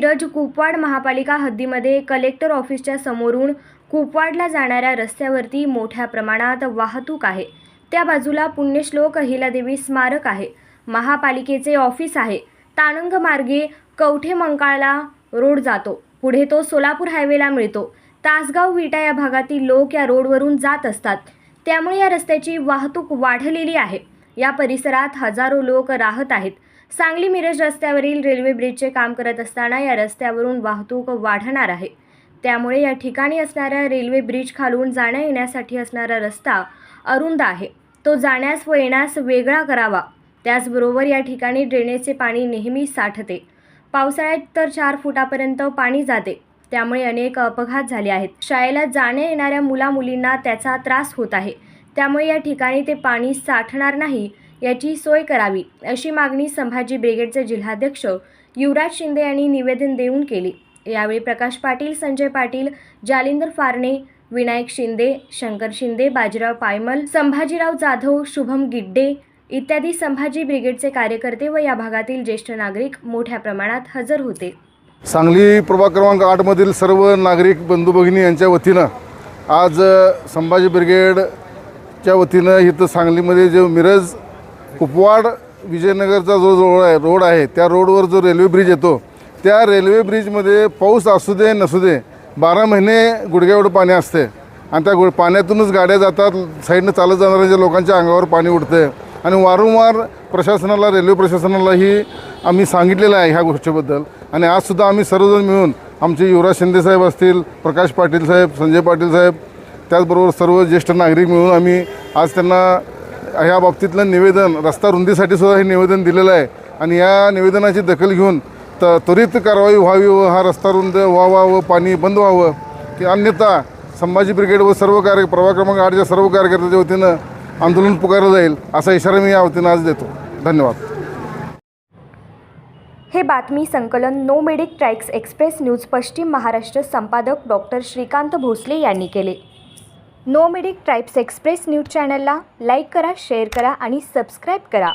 मिरज कुपवाड महापालिका हद्दीमध्ये कलेक्टर ऑफिसच्या समोरून कुपवाडला जाणाऱ्या रस्त्यावरती मोठ्या प्रमाणात वाहतूक आहे. त्या बाजूला पुण्यश्लोक अहिलादेवी स्मारक आहे. महापालिकेचे ऑफिस आहे. ताणंग मार्गे कवठे मंकाळला रोड जातो. पुढे तो सोलापूर हायवेला मिळतो. तासगाव विटा या भागातील लोक या रोडवरून जात असतात. त्यामुळे या रस्त्याची वाहतूक वाढलेली आहे. या परिसरात हजारो लोक राहत आहेत. सांगली मिरज रस्त्यावरील रेल्वे ब्रिजचे काम करत असताना या रस्त्यावरून वाहतूक वाढणार आहे. त्यामुळे या ठिकाणी असणाऱ्या रेल्वे ब्रिज खालून जाण्या येण्यासाठी असणारा रस्ता अरुंद आहे. तो जाण्यास व येण्यास वेगळा करावा. त्याचबरोबर या ठिकाणी ड्रेनेजचे पाणी नेहमी साठते. पावसाळ्यात तर चार फुटापर्यंत पाणी जाते. त्यामुळे अनेक अपघात झाले आहेत. शाळेला जाण्या येणाऱ्या मुलामुलींना त्याचा त्रास होत आहे. त्यामुळे या ठिकाणी ते पाणी साठणार नाही. याची सोय करावी अशी मागणी संभाजी ब्रिगेडचे जिल्हाध्यक्ष युवराज शिंदे यांनी निवेदन देऊन केली. यावेळी प्रकाश पाटील संजय पाटील जालिंदर फारणे विनायक शिंदे शंकर शिंदे बाजीराव पायमल संभाजीराव जाधव शुभम गिड्डे इत्यादी संभाजी ब्रिगेडचे कार्यकर्ते व या भागातील ज्येष्ठ नागरिक मोठ्या प्रमाणात हजर होते. सांगली प्रभाग क्रमांक आठमधील सर्व नागरिक बंधू भगिनी यांच्या वतीनं आज संभाजी ब्रिगेडच्या वतीनं इथं सांगलीमध्ये जो मिरज कुपवाड विजयनगरचा जो रोड आहे रोड आहे त्या रोडवर जो रेल्वे ब्रिज येतो त्या रेल्वे ब्रिजमध्ये पाऊस असू दे नसू दे बारा महिने गुडघ्यावर पाणी असते. आणि त्या गुड पाण्यातूनच गाड्या जातात साईडनं चालत जाणाऱ्या लोकांच्या अंगावर पाणी उडतं आणि वारंवार प्रशासनाला रेल्वे प्रशासनालाही आम्ही सांगितलेलं आहे ह्या गोष्टीबद्दल. आणि आजसुद्धा आम्ही सर्वजण मिळून आमचे युवराज शिंदे साहेब असतील प्रकाश पाटील साहेब संजय पाटील साहेब त्याचबरोबर सर्व ज्येष्ठ नागरिक मिळून आम्ही आज त्यांना ह्या बाबतीतलं निवेदन रस्ता रुंदीसाठी सुद्धा हे निवेदन दिलेलं आहे. आणि या निवेदनाची दखल घेऊन त त्वरित कारवाई व्हावी व हा रस्ता रुंद व्हावा व पाणी बंद व्हावं की अन्यथा संभाजी ब्रिगेड व सर्व कार्य प्रभाग क्रमांक आठच्या सर्व कार्यकर्त्याच्या वतीनं आंदोलन पुकारलं जाईल असा इशारा मी या वतीनं आज देतो. धन्यवाद. हे बातमी संकलन no medic tracks express news पश्चिम महाराष्ट्र संपादक डॉक्टर श्रीकांत भोसले यांनी केले. No medic tribes express news चॅनलला लाईक करा शेअर करा आणि सबस्क्राईब करा.